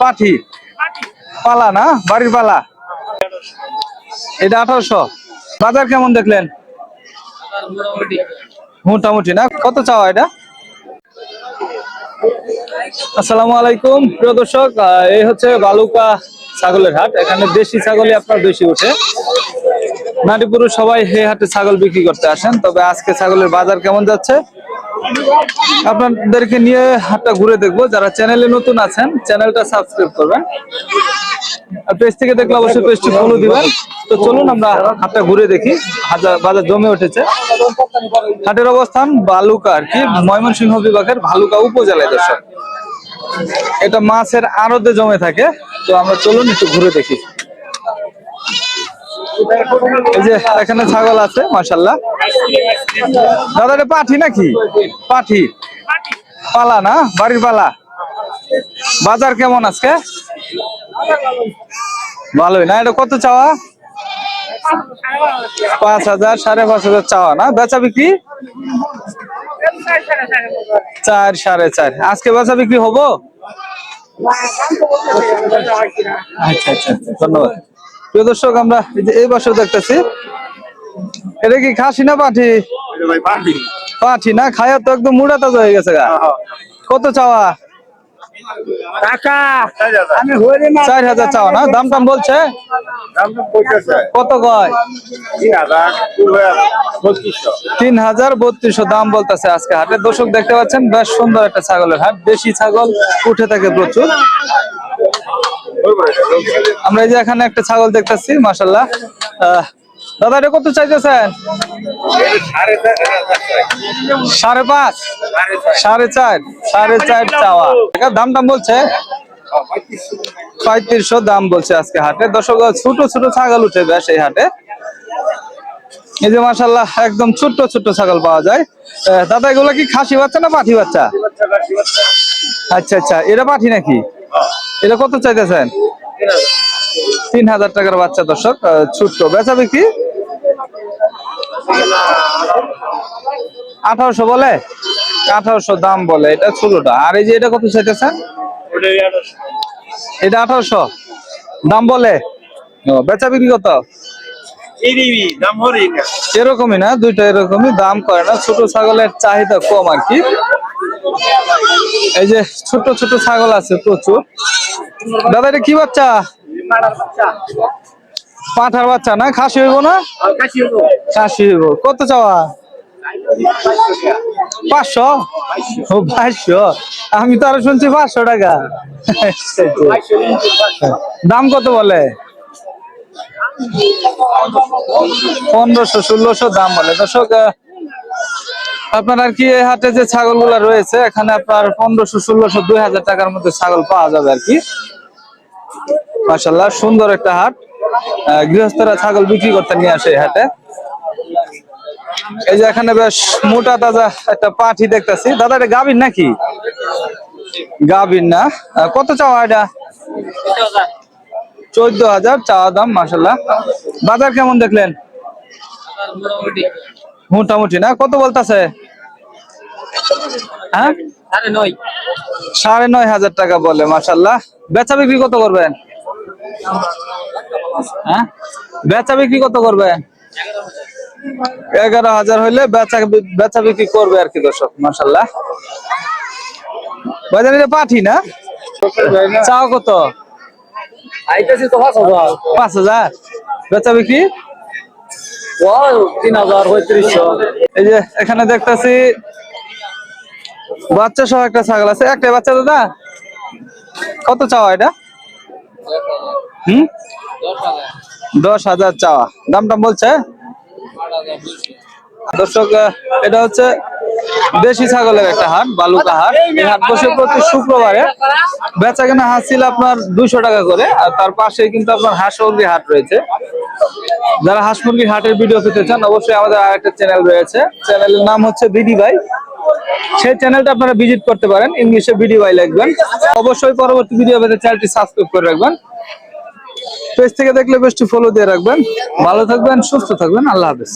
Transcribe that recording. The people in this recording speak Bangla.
পাঠি। পালা না? বাড়ির পালা? এটা আঠারোশো। বাজার কেমন দেখলেন? মোটামুটি না? কত চাওয়া এটা? আসসালামু আলাইকুম, প্রিয় দর্শক। এই হচ্ছে বালুকা ছাগলের হাট। এখানে দেশি ছাগলই আপনার বেশি ওঠে নারী পুরুষ সবাই হে হাটে ছাগল বিক্রি করতে আসেন। তবে আজকে ছাগলের বাজার কেমন যাচ্ছে? আপনাদেরকে নিয়ে হাটটা ঘুরে দেখব। যারা চ্যানেলে নতুন আছেন চ্যানেলটা সাবস্ক্রাইব করবেন। আর পেজ থেকে দেখলে অবশ্যই পেজটি ফলো দিবেন। তো চলুন আমরা হাটটা ঘুরে দেখি। হাজার বাজার জমে উঠেছে। হাটের অবস্থান বালুকা আর কি, ময়মনসিংহ বিভাগের ভালুকা উপজেলায় দর্শক। এটা মাছের আড়তে জমে থাকে। তো আমরা চলুন একটু ঘুরে দেখি। এই যে এখানে ছাগল আছে মাসাল্লাহ দাদা, এটা পাঠি নাকি? পাঠি। পালা না? বাড়ির পালা? বাজার কেমন আজকে? ভালোই না? এটা কত চাওয়া? পাঁচ হাজার, সাড়ে পাঁচ হাজার চাওয়া না? বেচা বিক্রি? চার, সাড়ে চার। আজকে বেচা বিক্রি হব? আচ্ছা আচ্ছা। ধন্যবাদ। প্রিয় দর্শক আমরা এই বছর দেখতেছি। এটা কি খাসি না পাঠি? পাঠি। না খায়া তো একদম মুড়া তাজা হয়ে গেছে গা। কত চাওয়া? কাকা আমি হরি মা চার হাজার চাওয়া না? দাম টাম বলছে? কত কয়? তিন হাজার বত্রিশশো দাম বলতেছে আজকে হাটে। দর্শক দেখতে পাচ্ছেন বেশ সুন্দর একটা ছাগলের হাট। দেশি ছাগল উঠে থাকে প্রচুর। আমরা এই যে এখানে একটা ছাগল দেখতেছি মাসাল্লাহ দাদা, এটা কত চাইতেছেন? সাড়ে পাঁচ? সাড়ে চার সাড়ে চার চাওয়া। দাম টাম বলছে? পঁয়ত্রিশশো দাম বলছে আজকে হাটে। দর্শক, ছোট ছোট ছাগল উঠে বেশ এই হাটে। এই যে মাসাল্লাহ একদম ছোট্ট ছোট্ট ছাগল পাওয়া যায়। দাদা, এগুলো কি খাসি বাচ্চা না পাঠি বাচ্চা? আচ্ছা আচ্ছা এটা পাঠি নাকি? এটা কত চাইতেছেন? তিন হাজার টাকার বাচ্চা, দর্শক ছোট্ট। বেচা বিক্রি? আঠারোশো বলে? আঠারোশো দাম বলে, এটা ছোটটা। আর এই যে এটা কত চাইতেছেন? এটা আঠারোশো। দাম বলে? বেচা বিক্রি কত? এরকমই না, দুইটা এরকমই, দাম করে না। ছোট ছাগলের চাহিদা কম আর কি। এই যে ছোট ছোট ছাগল আছে প্রচুর। দাদা এটা কি বাচ্চা? পাঠার বাচ্চা না? খাসি হইব না? খাসি হইব। কত চাওয়া? পাঁচশো? ও পাঁচশো? আমি তো আরও শুনছি পাঁচশো টাকা। দাম কত বলে? পনেরোশো ষোলোশো দাম বলে। দর্শক আপনার আর কি এই হাটে যে ছাগলগুলা রয়েছে, এখানে আপনার পনেরোশো, ষোলোশো, দুই হাজার টাকার মধ্যে ছাগল পাওয়া যাবে আর কি। মাসাল্লাহ সুন্দর একটা হাট। গৃহস্থরা ছাগল বিক্রি করতে নিয়ে আসে এই হাটে। এই যে এখানে বেশ মোটা তাজা একটা পাঠি দেখতেছি। দাদা, এটা গাভীর নাকি? গাভীর না। কত চাওয়া এটা? চোদ্দ হাজার, চাওয়া দাম মাসাল্লাহ বাজার কেমন দেখলেন? মোটামুটি না? কত বলতেছে? হ্যাঁ? সাড়ে নয়। হাজার টাকা বলে মাসাল্লাহ বেচা বিক্রি কত করবেন? হ্যাঁ? বেচা বিক্রি কত করবেন? এগারো হাজার হইলে বেচা বেচা বিক্রি করবে আর কি দর্শক মাসাল্লাহ বাজারে পাঠি না? চাও কত? পাঁচ হাজার। বেচা বিক্রি? তিন হাজার পঁয়ত্রিশশো। এই যে এখানে দেখতেছি বাচ্চা সহ একটা ছাগল আছে। একটাই বাচ্চা দাদা? কত চাওয়া এটা? হুম? দশ হাজার চাওয়া। দাম টাম বলছে? দর্শক, এটা হচ্ছে দেশি ছাগলের একটা হাট, বালুকা হাট। এই হাট বসে প্রতি শুক্রবারে বেচা কেনা হাঁস ছিল আপনার দুইশো টাকা করে, আর তার পাশেই কিন্তু আপনার হাঁস মুরগি হাট রয়েছে। যারা হাঁস মুরগির হাটের ভিডিও পেতে চান, অবশ্যই আমাদের আরেকটা চ্যানেল রয়েছে। চ্যানেলের নাম হচ্ছে দিদি ভাই। সেই চ্যানেলটা আপনারা ভিজিট করতে পারেন ইংলিশে ভিডিও আই লাগবেন অবশ্যই পরবর্তী ভিডিও পেতে চ্যানেলটি সাবস্ক্রাইব করে রাখবেন। পেজ থেকে দেখলে বেশটি ফলো দিয়ে রাখবেন। ভালো থাকবেন, সুস্থ থাকবেন, আল্লাহ হাফেজ।